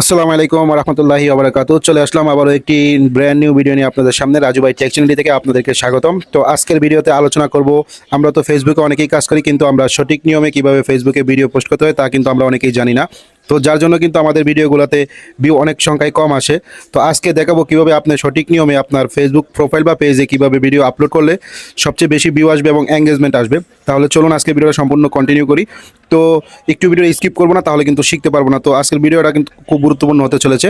আসসালামু আলাইকুম রহমতুল্লাহি আবরাকাত চলে আসলাম আবারও একটি ব্র্যান্ড নিউ ভিডিও নিয়ে আপনাদের সামনে। রাজু ভাই টেক চ্যানেলটি থেকে আপনাদেরকে স্বাগতম। তো আজকের ভিডিওতে আলোচনা করব, আমরা তো ফেসবুকে অনেকেই কাজ করি, কিন্তু আমরা সঠিক নিয়মে কীভাবে ফেসবুকে ভিডিও পোস্ট করতে হয় তা কিন্তু আমরা অনেকেই জানি না। তো যার জন্য কিন্তু আমাদের ভিডিওগুলোতে ভিউ অনেক সংখ্যায় কম আসে। তো আজকে দেখাবো কীভাবে আপনি সঠিক নিয়মে আপনার ফেসবুক প্রোফাইল বা পেজে কীভাবে ভিডিও আপলোড করলে সবচেয়ে বেশি ভিউ আসবে এবং এঙ্গেজমেন্ট আসবে। তাহলে চলুন আজকে ভিডিওটা সম্পূর্ণ কন্টিনিউ করি। তো একটু ভিডিও স্কিপ করব না, তাহলে কিন্তু শিখতে পারব না। তো আজকের ভিডিওটা কিন্তু খুব গুরুত্বপূর্ণ হতে চলেছে।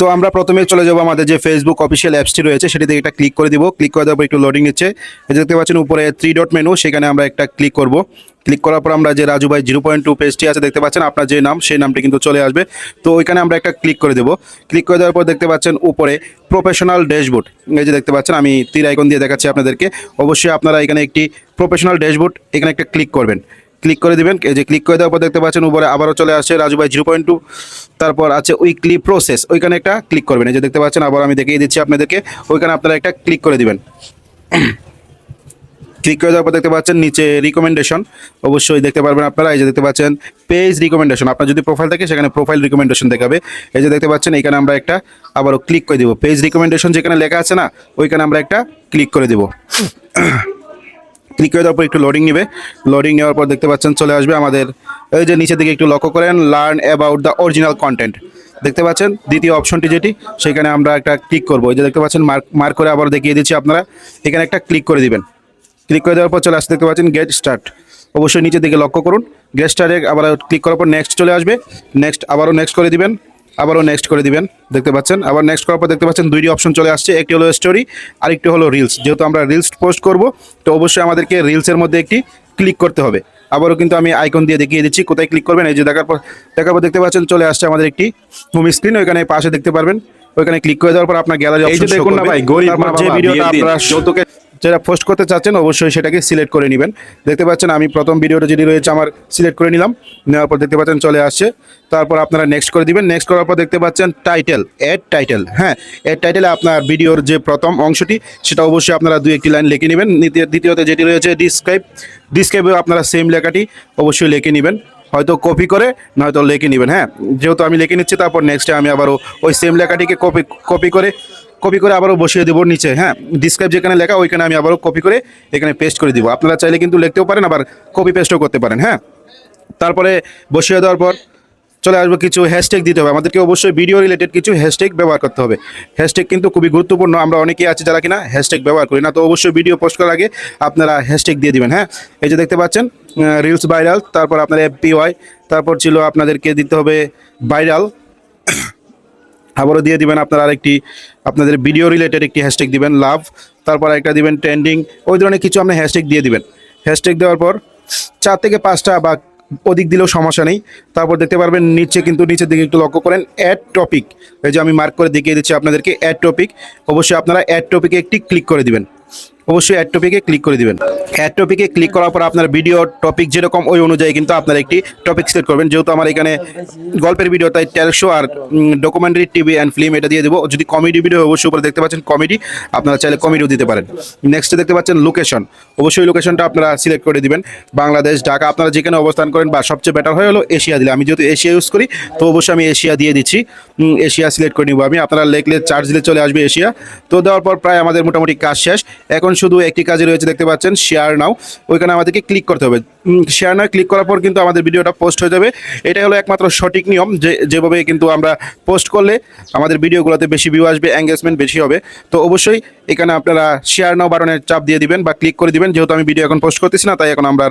তো আমরা প্রথমে চলে যাব আমাদের যে ফেসবুক অফিসিয়াল অ্যাপসটি রয়েছে, সেটিতে একটা ক্লিক করে দিব। ক্লিক করে দেওয়ার একটু লোডিং নিচ্ছে। দেখতে পাচ্ছেন, উপরে থ্রি ডট মেনু সেখানে আমরা একটা ক্লিক করব। ক্লিক করার পর আমরা যে রাজু ভাই জিরো পয়েন্ট টু পেজটি আছে, দেখতে পাচ্ছেন আপনার যে নাম, সেই নামটি কিন্তু চলে আসবে। তো ওইখানে আমরা একটা ক্লিক করে দেবো। ক্লিক করে দেওয়ার পর দেখতে পাচ্ছেন উপরে প্রফেশনাল ড্যাশবোর্ড। এই যে দেখতে পাচ্ছেন, আমি তীর আইকন দিয়ে দেখাচ্ছি আপনাদেরকে। অবশ্যই আপনারা এখানে একটি প্রফেশনাল ড্যাশবোর্ড, এখানে একটা ক্লিক করবেন। ক্লিক করে দেবেন। এই যে ক্লিক করে দেওয়ার পর দেখতে পাচ্ছেন, উপরে আবারও চলে আসছে রাজু ভাই জিরো পয়েন্ট টু। তারপর আছে উইকলি প্রসেস। ওইখানে একটা ক্লিক করবেন। এই যে দেখতে পাচ্ছেন, আবার আমি দেখিয়ে দিচ্ছি আপনাদেরকে। ওইখানে আপনারা একটা ক্লিক করে দিবেন। ক্লিক করে দেওয়ার পর দেখতে পাচ্ছেন নিচে রিকমেন্ডেশন অবশ্যই দেখতে পারবেন আপনারা। এই যে দেখতে পাচ্ছেন পেজ রিকমেন্ডেশন আপনার যদি প্রোফাইল থাকে, সেখানে প্রোফাইল রিকমেন্ডেশন দেখাবে। এই যে দেখতে পাচ্ছেন, এখানে আমরা একটা আবারও ক্লিক করে দিব। পেজ রিকমেন্ডেশন যেখানে লেখা আছে না, ওইখানে আমরা একটা ক্লিক করে দিব। ক্লিক করে দেওয়ার পর একটু লোডিং নেবে। লোডিং নেওয়ার পর দেখতে পাচ্ছেন চলে আসবে আমাদের। এই যে নিচের দিকে একটু লক্ষ্য করেন learn about the original content দেখতে পাচ্ছেন, দ্বিতীয় অপশনটি যেটি, সেখানে আমরা একটা ক্লিক করব। এই যে দেখতে পাচ্ছেন মার্ক মার্ক করে আবার দেখিয়ে দিচ্ছি আপনারা। এখানে একটা ক্লিক করে দিবেন। ক্লিক করে দেওয়ার পর চলে আসতে দেখতে পাচ্ছেন গেট স্টার্ট অবশ্যই নিচের দিকে লক্ষ্য করুন। গেট স্টার্টে আবার ক্লিক করার পর নেক্সট চলে আসবে। নেক্সট আবারও নেক্সট করে দিবেন আবারও নেক্সট করে দিবেন। দেখতে পাচ্ছেন? আবার নেক্সট করার পর দেখতে পাচ্ছেন দুইটি অপশন চলে আসছে। একটি হলো স্টোরি আর একটি হলো রিলস যেহেতু আমরা রিলস পোস্ট করব তো অবশ্যই আমাদেরকে রিলসের মধ্যে একটি ক্লিক করতে হবে। আবারও কিন্তু আমি আইকন দিয়ে দেখিয়ে দিচ্ছি কোথায় ক্লিক করবেন? এই যে দেখার পর দেখার পর দেখতে পাচ্ছেন চলে আসছে আমাদের একটি হোম স্ক্রিন ওইখানে পাশে দেখতে পারবেন। ওইখানে ক্লিক করে দেওয়ার পর আপনার গ্যালারি এই যে দেখুন না ভাই, গরিব যে ভিডিওটা আপনারা যৌতুকে যেটা পোস্ট করতে চাচ্ছেন, অবশ্যই সেটাকে সিলেক্ট করে নেবেন। দেখতে পাচ্ছেন, আমি প্রথম ভিডিওটা যেটি রয়েছে, আমার সিলেক্ট করে নিলাম। নেওয়ার পর দেখতে পাচ্ছেন, চলে আসছে। তারপর আপনারা নেক্সট করে দিবেন। নেক্সট করার পর দেখতে পাচ্ছেন টাইটেল এড টাইটেল হ্যাঁ এড টাইটেলে আপনার ভিডিওর যে প্রথম অংশটি, সেটা অবশ্যই আপনারা দু একটি লাইন লিখে নেবেন। দ্বিতীয়- দ্বিতীয়ত যেটি রয়েছে ডিসক্রাইব ডিসক্রাইবেও আপনারা সেম লেখাটি অবশ্যই লিখে নেবেন। হয়তো কপি করে, নয়তো লিখে নেবেন। হ্যাঁ যেহেতু আমি লিখে নিচ্ছি, তারপর নেক্সটে আমি আবারও ওই সেম লেখাটিকে কপি কপি করে কপি করে আবারও বসিয়ে দেবো নিচে হ্যাঁ? ডিসক্রাইব যেখানে লেখা, ওইখানে আমি আবারও কপি করে এখানে পেস্ট করে দিব। আপনারা চাইলে কিন্তু লিখতেও পারেন, আবার কপি পেস্টও করতে পারেন হ্যাঁ? তারপরে বসিয়ে দেওয়ার পর চলে আসব কিছু হ্যাশট্যাগ দিতে হবে। আমাদেরকে অবশ্যই ভিডিও রিলেটেড কিছু হ্যাশট্যাগ ব্যবহার করতে হবে। হ্যাশট্যাগ কিন্তু খুবই গুরুত্বপূর্ণ, আমরা অনেকেই আছি যারা কিনা হ্যাশট্যাগ ব্যবহার করি না, তো অবশ্যই ভিডিও পোস্ট করার আগে আপনারা হ্যাশট্যাগ দিয়ে দিবেন হ্যাঁ? এই যে দেখতে পাচ্ছেন রিলস ভাইরাল তারপর আপনার এফপিওয়াই তারপর ছিল আপনাদেরকে দিতে হবে ভাইরাল আবারও দিয়ে দিবেন আপনার আরেকটি, আপনাদের ভিডিও রিলেটেড একটি হ্যাশট্যাগ দিবেন লাভ তারপর একটা দিবেন ট্রেন্ডিং ওই ধরনের কিছু আপনি হ্যাশট্যাগ দিয়ে দিবেন। হ্যাশট্যাগ দেওয়ার পর চার থেকে পাঁচটা বা অধিক দিলেও সমস্যা নেই। তারপর দেখতে পারবেন নিচে কিন্তু নিচের দিকে একটু লক্ষ্য করেন অ্যাড টপিক এই যে আমি মার্ক করে দেখিয়ে দিচ্ছি আপনাদেরকে অ্যাড টপিক অবশ্যই আপনারা অ্যাড টপিকে একটি ক্লিক করে দিবেন। অবশ্যই অ্যাড টপিকে ক্লিক করে দিবেন। অ্যাড টপিকে ক্লিক করার পর আপনার ভিডিও টপিক যেরকম ওই অনুযায়ী কিন্তু আপনার একটি টপিক সিলেক্ট করবেন। যেহেতু আমার এখানে গল্পের ভিডিও তাই টেলশো আর ডকুমেন্টারি টিভি অ্যান্ড ফিল্ম এটা দিয়ে দেবো। যদি কমেডি ভিডিও অবশ্যই উপরে দেখতে পাচ্ছেন কমেডি আপনারা চাইলে কমেডিও দিতে পারেন। নেক্সটে দেখতে পাচ্ছেন লোকেশন অবশ্যই লোকেশনটা আপনারা সিলেক্ট করে দিবেন। বাংলাদেশ, ঢাকা, আপনারা যেখানে অবস্থান করেন বা সবচেয়ে বেটার হয় হলো এশিয়া দিলে। আমি যেহেতু এশিয়া ইউজ করি, তো অবশ্যই আমি এশিয়া দিয়ে দিচ্ছি। এশিয়া সিলেক্ট করে নিব আমি। আপনারা লেখলে চার্জ দিলে চলে আসবে এশিয়া। তো দেওয়ার পর প্রায় আমাদের মোটামুটি কাজ শেষ। এখন শুধু একটি কাজে রয়েছে, দেখতে পাচ্ছেন শেয়ার নাও ওইখানে আমাদেরকে ক্লিক করতে হবে। শেয়ার নাও ক্লিক করার পর কিন্তু আমাদের ভিডিওটা পোস্ট হয়ে যাবে। এটাই হলো একমাত্র সঠিক নিয়ম, যে, যেভাবে কিন্তু আমরা পোস্ট করলে আমাদের ভিডিওগুলোতে বেশি ভিউ আসবে এঙ্গেজমেন্ট বেশি হবে। তো অবশ্যই এখানে আপনারা শেয়ার নাও বাটনের চাপ দিয়ে দিবেন বা ক্লিক করে দিবেন। যেহেতু আমি ভিডিও এখন পোস্ট করতেছি না, তাই এখন আমরা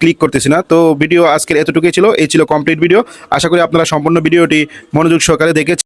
ক্লিক করতেছি না। তো ভিডিও আজকের এতটুকুই ছিল, এই ছিল কমপ্লিট ভিডিও আশা করি আপনারা সম্পূর্ণ ভিডিওটি মনোযোগ সহকারে দেখেছেন।